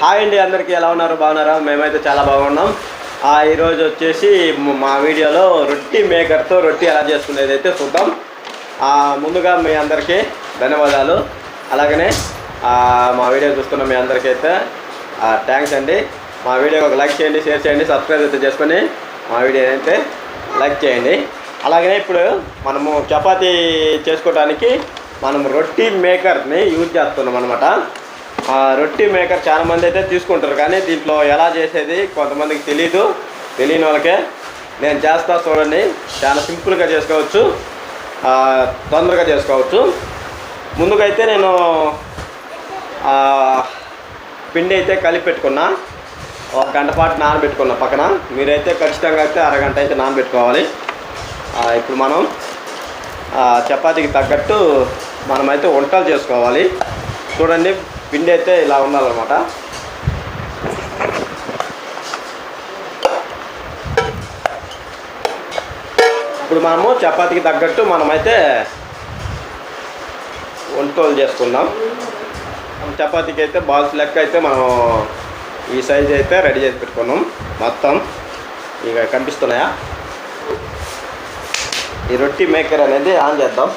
Hi అండి అందరికీ ఎలా ఉన్నారు? బాగున్నారా? మేమైతే చాలా బాగున్నాం. ఆ, ఈరోజు వచ్చేసి మా వీడియోలో రొట్టి మేకర్తో రొట్టి ఎలా చేసుకునేది అయితే చూద్దాం. ముందుగా మీ అందరికీ ధన్యవాదాలు. అలాగనే మా వీడియో చూస్తున్న మీ అందరికీ అయితే థ్యాంక్స్ అండి. మా వీడియో ఒక లైక్ చేయండి షేర్ చేయండి సబ్స్క్రైబ్ అయితే చేసుకొని మా వీడియో అయితే లైక్ చేయండి. అలాగనే ఇప్పుడు మనము చపాతీ చేసుకోవడానికి మనం రొట్టి మేకర్ని యూజ్ చేస్తున్నాం అనమాట రొట్టి మేకర్ చాలా మంది అయితే తీసుకుంటారు కానీ దీంట్లో ఎలా చేసేది కొంతమందికి తెలియదు తెలియని వాళ్ళకే నేను చేస్తా చూడండి. చాలా సింపుల్గా చేసుకోవచ్చు. తొందరగా చేసుకోవచ్చు. ముందుకైతే నేను పిండి అయితే కలిపి పెట్టుకున్నా. ఒక గంట పాటు నానబెట్టుకున్నా పక్కన. మీరైతే ఖచ్చితంగా అయితే అరగంట అయితే నానబెట్టుకోవాలి. ఇప్పుడు మనం చపాతీకి తగ్గట్టు మనమైతే వంటలు చేసుకోవాలి. చూడండి పిండి అయితే ఇలా ఉండాలన్నమాట. ఇప్పుడు మనము చపాతీకి తగ్గట్టు మనమైతే వంటలు చేసుకుందాం. చపాతీకి అయితే బాల్స్ లెక్క అయితే మనం ఈ సైజ్ అయితే రెడీ చేసి పెట్టుకున్నాం. మొత్తం ఇక కనిపిస్తున్నాయా? ఈ రొట్టి మేకర్ అనేది ఆన్ చేద్దాం.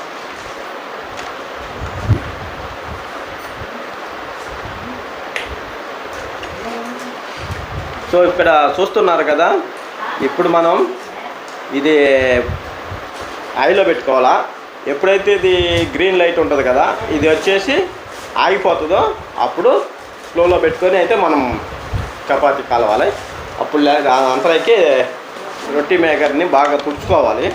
సో ఇక్కడ చూస్తున్నారు కదా ఇప్పుడు మనం ఇది ఐలో పెట్టుకోవాలా? ఎప్పుడైతే ఇది గ్రీన్ లైట్ ఉంటుంది కదా ఇది వచ్చేసి ఆగిపోతుందో అప్పుడు స్లోలో పెట్టుకొని అయితే మనం చపాతీ కలవాలి. అప్పుడు లే- అంతరైతే అంతలోకి రొట్టి మేకర్ని బాగా తుడుచుకోవాలి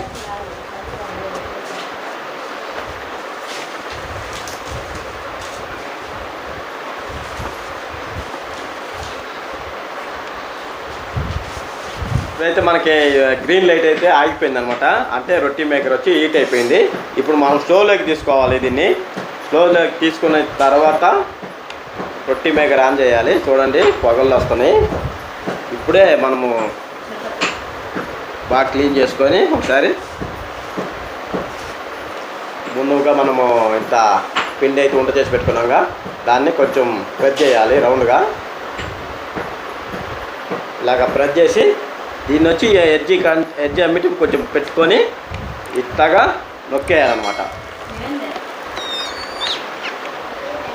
ఇప్పుడైతే మనకి గ్రీన్ లైట్ అయితే ఆగిపోయింది అనమాట అంటే రొట్టి మేకర్ వచ్చి హీట్ అయిపోయింది. ఇప్పుడు మనం స్లోలోకి తీసుకోవాలి దీన్ని. స్లోలోకి తీసుకున్న తర్వాత రొట్టి మేకర్ ఆన్ చేయాలి. చూడండి పొగలు వస్తున్నాయి. ఇప్పుడే మనము బాగా క్లీన్ చేసుకొని ఒకసారి ముందుగా మనము ఇంత పిండి అయితే వంట చేసి పెట్టుకున్నాగా. దాన్ని కొంచెం ప్రెస్ చేయాలి రౌండ్గా ఇలాగ ప్రెస్ చేసి దీన్ని వచ్చి ఎడ్జి కాన్ ఎడ్జి అమ్మిటి కొంచెం పెట్టుకొని ఇట్టగా నొక్కేయాలన్నమాట.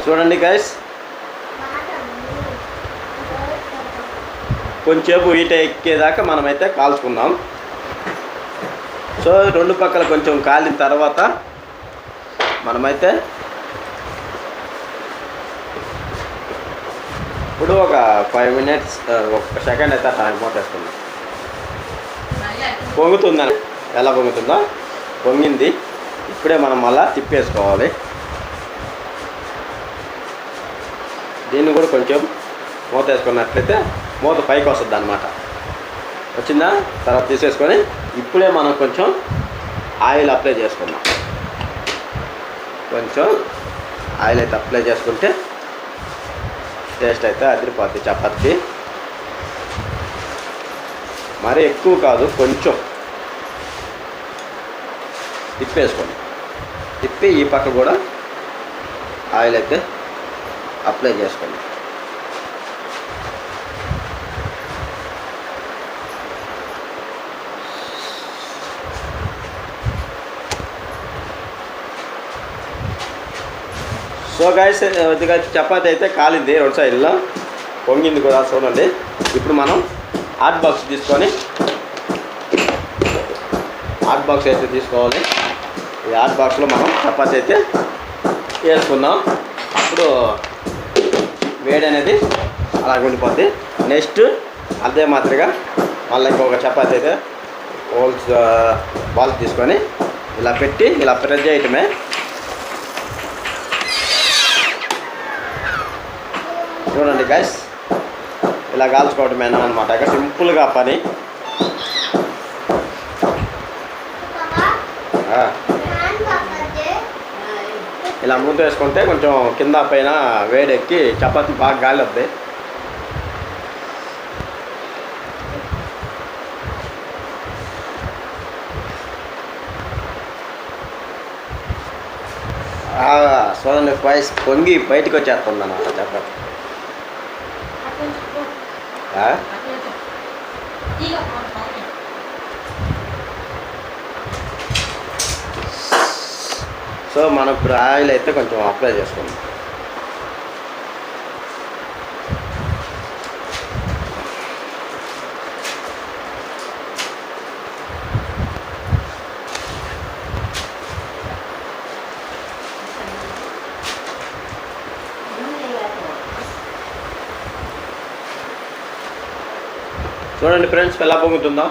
చూడండి గైస్ కొంచెంసేపు ఈట ఎక్కేదాకా మనమైతే కాల్చుకుందాం. సో రెండు పక్కల కొంచెం కాలిన తర్వాత మనమైతే ఇప్పుడు ఒక ఫైవ్ మినిట్స్ ఒక సెకండ్ అయితే టైం పోటేస్తున్నాం పొంగుతుందని ఎలా పొంగుతుందో? పొంగింది. ఇప్పుడే మనం మళ్ళా తిప్పేసుకోవాలి. దీన్ని కూడా కొంచెం మూత వేసుకున్నట్లయితే మూత పైకి వస్తుంది అనమాట వచ్చిందా? తర్వాత తీసేసుకొని ఇప్పుడే మనం కొంచెం ఆయిల్ అప్లై చేసుకుందాం. కొంచెం ఆయిల్ అయితే అప్లై చేసుకుంటే టేస్ట్ అయితే అదిరిపోద్ది. చపాతీ మరి ఎక్కువ కాదు కొంచెం. తిప్పేసుకోండి. తిప్పి ఈ పక్క కూడా ఆయిల్ అయితే అప్లై చేసుకోండి. సో గాయస్ చపాతి అయితే కాలింది రెండు సైడ్లో పొంగింది కూడా చూడండి. ఇప్పుడు మనం హాట్ బాక్స్ తీసుకొని హాట్ బాక్స్ అయితే తీసుకోవాలి. ఈ హాట్ బాక్స్లో మనం చపాతి అయితే వేసుకుందాం అప్పుడు వేడి అనేది అలా ఉండిపోద్ది. నెక్స్ట్ అదే మాదిరిగా మళ్ళీ ఇంకొక చపాతి అయితే హోల్స్ బాల్స్ తీసుకొని ఇలా పెట్టి ఇలా ప్రెస్ చేయటమే. చూడండి గైస్ ఇలా కాల్చుకోవటమేనా అనమాట ఇక సింపుల్గా పని. ఇలా మూత వేసుకుంటే కొంచెం కింద పైన వేడెక్కి చపాతి బాగా గాలి వద్ది చూడండి వాయిస్ పొంగి బయటకు వచ్చేస్తుంది అనమాట చపాతి. సో మనం ఇప్పుడు ఆయిల్ అయితే కొంచెం అప్లై చేసుకుందాం. చూడండి ఫ్రెండ్స్ ఎలా పొంగుతుందా.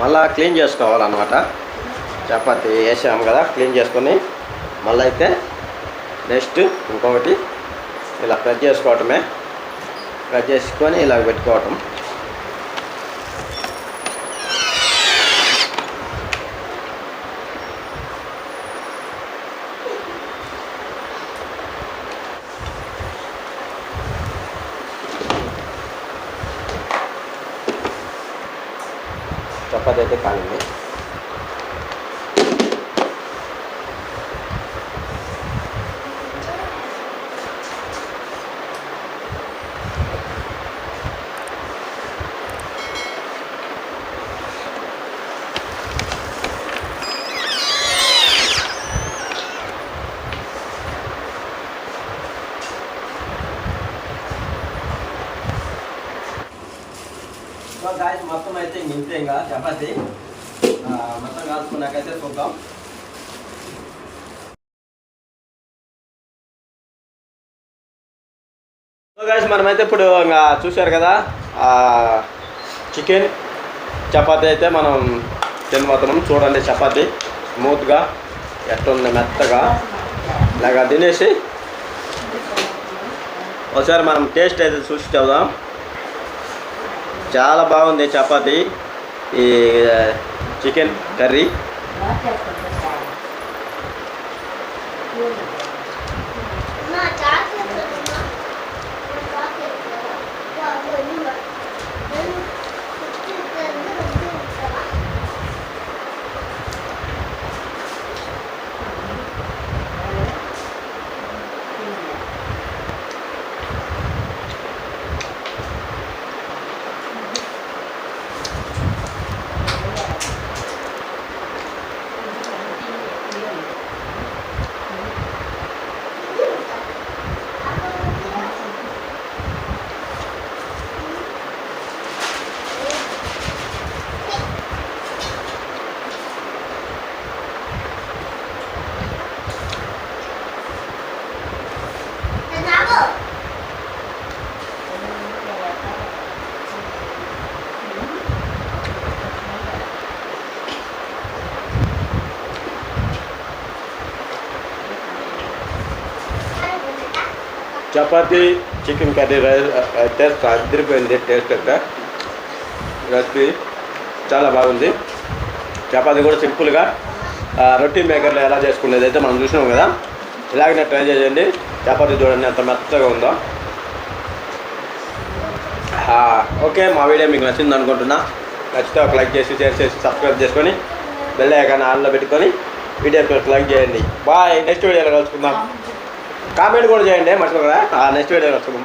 మళ్ళా క్లీన్ చేసుకోవాలన్నమాట. చపాతి వేసాము కదా క్లీన్ చేసుకొని మళ్ళీ అయితే నెక్స్ట్ ఇంకొకటి ఇలా కట్ చేసుకోవటమే. ప్రెస్ చేసుకొని ఇలా పెట్టుకోవటం. చపాతి అయితే సో గాయస్ మొత్తం అయితే ఇంతే ఇంకా చపాతి. మొత్తం కాల్చుకున్నాకైతే చూద్దాం. సో గాయస్ మనమైతే ఇప్పుడు ఇంకా చూశారు కదా చికెన్ చపాతి అయితే మనం తినబోతున్నాం. చూడండి చపాతి స్మూత్గా ఎట్టుంది మెత్తగా. ఇలాగా తినేసి ఒకసారి మనం టేస్ట్ అయితే చూసి చూద్దాం చాలా బాగుంది చపాతి. ఈ chicken curry. Chapati chicken curry taste అదిరిపోయింది టేస్ట్ యొక్క రెసిపీ చాలా బాగుంది. చపాతి కూడా సింపుల్గా రొట్టి మేకర్లో ఎలా చేసుకునేది అయితే మనం చూసినాం కదా. ఇలాగనే ట్రై చేయండి. చపాతి చూడండి ఎంత మెత్తగా ఉందో. ఓకే మా వీడియో మీకు నచ్చింది అనుకుంటున్నా. నచ్చితే ఒక లైక్ చేసి షేర్ చేసి సబ్స్క్రైబ్ చేసుకొని బెల్ ఐకాన్ ఆన్లో పెట్టుకొని వీడియో లైక్ చేయండి. బాయ్ నెక్స్ట్ వీడియోలో కలుసుకుందాం. కామెంట్ కూడా చేయండి మర్చిపోకుండా. నెక్స్ట్ వీడియో కలుసుకుందాం.